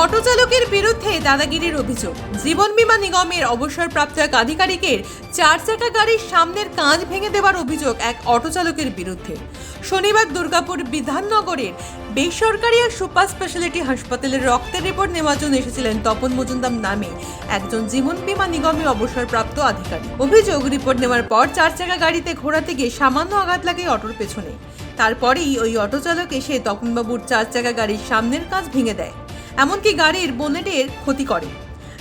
Auto চালকের বিরুদ্ধে দাদাগিরির অভিযোগ। জীবন বীমা নিগমের অবসরপ্রাপ্ত এক আধিকারিকের চার চাকা গাড়ির সামনের কাঁচ ভেঙে দেওয়ার অভিযোগ এক অটো চালকের বিরুদ্ধে। শনিবার দুর্গাপুর বিধাননগরের বেসরকারি আর সুপার স্পেশালিটি হাসপাতালের রক্তের রিপোর্ট নেওয়ার জন্য এসেছিলেন তপন মজুমদার নামে একজন জীবন বীমা নিগমের অবসরপ্রাপ্ত আধিকারিক। অভিযোগ, রিপোর্ট নেওয়ার পর চার চাকা গাড়িতে ঘোরাতে গিয়ে সামান্য আঘাত লাগে অটোর পেছনে। তারপরেই ওই অটো চালক এসে তপনবাবুর চার চাকা গাড়ির সামনের কাঁচ ভেঙে দেয়। এমনকি গাড়ির বোনেটের ক্ষতি করে।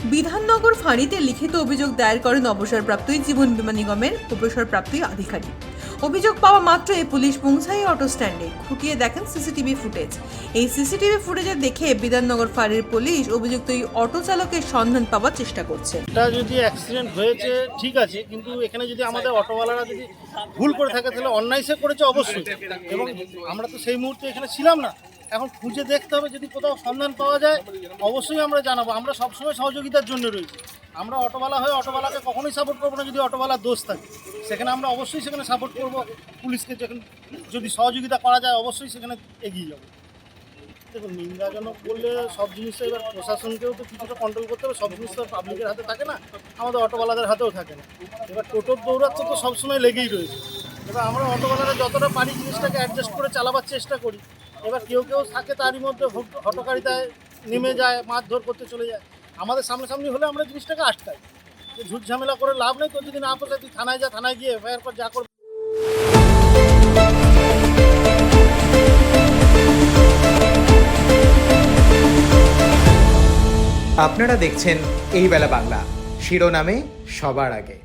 বিধাননগর ফাঁড়িতে লিখিত অভিযোগ দায়ের করেন অবসরপ্রাপ্তই জীবন বিমা নিগমের অবসরপ্রাপ্তই আধিকারিক। অভিযোগ পাওয়া মাত্রই পুলিশ পৌঁছায় অটো স্ট্যান্ডে খুঁটিয়ে দেখেন সিসিটিভি ফুটেজ। এই সিসিটিভি ফুটেজে দেখে বিধাননগর ফাঁড়ির পুলিশ অভিযুক্ত এই অটো চালকের সন্ধান পাওয়ার চেষ্টা করছে। এটা যদি অ্যাক্সিডেন্ট হয়েছে, ঠিক আছে, কিন্তু এখানে যদি আমাদের অটোওয়ালারা যদি ভুল করে থাকে, তাহলে অন্যায় সে করেছে অবশ্যই। এবং আমরা তো সেই মুহূর্তে এখানে ছিলাম না। এখন খুঁজে দেখতে হবে, যদি কোথাও সন্ধান পাওয়া যায়, অবশ্যই আমরা জানাব। আমরা সবসময় সহযোগিতার জন্য রয়েছি। আমরা অটোওয়ালা হয়ে অটোওয়ালাকে কখনোই সাপোর্ট করব না যদি অটোওয়ালার দোষ থাকে। সেখানে আমরা অবশ্যই সেখানে সাপোর্ট করব। পুলিশকে যেখানে যদি সহযোগিতা করা যায়, অবশ্যই সেখানে এগিয়ে যাব। দেখুন, নিন্দাজনক বললে সব জিনিসটা এবার প্রশাসনকেও তো কিছুটা কন্ট্রোল করতে হবে। সব জিনিস তো পাবলিকের হাতে থাকে না, আমাদের অটোওয়ালাদের হাতেও থাকে না। এবার টোটোর দৌড়াচ্ছে তো সবসময় লেগেই রয়েছে। এবার আমরা অটোওয়ালারা যতটা পারি জিনিসটাকে অ্যাডজাস্ট করে চালাবার চেষ্টা করি। এবার কেউ কেউ থাকে তারই মধ্যে হট- হটকারিতায় নেমে যায়, মারধর করতে চলে যায়। আমাদের সামনাসামনি হলে আমরা জিনিসটাকে আটকাই। ঝুট ঝামেলা করে লাভ নেই তো যদি না পোষায়, তুই থানায় যা, থানায় গিয়ে এফআইআর কর, যা করবে। আপনারা দেখছেন এই বেলা বাংলা। শিরোনামে সবার আগে।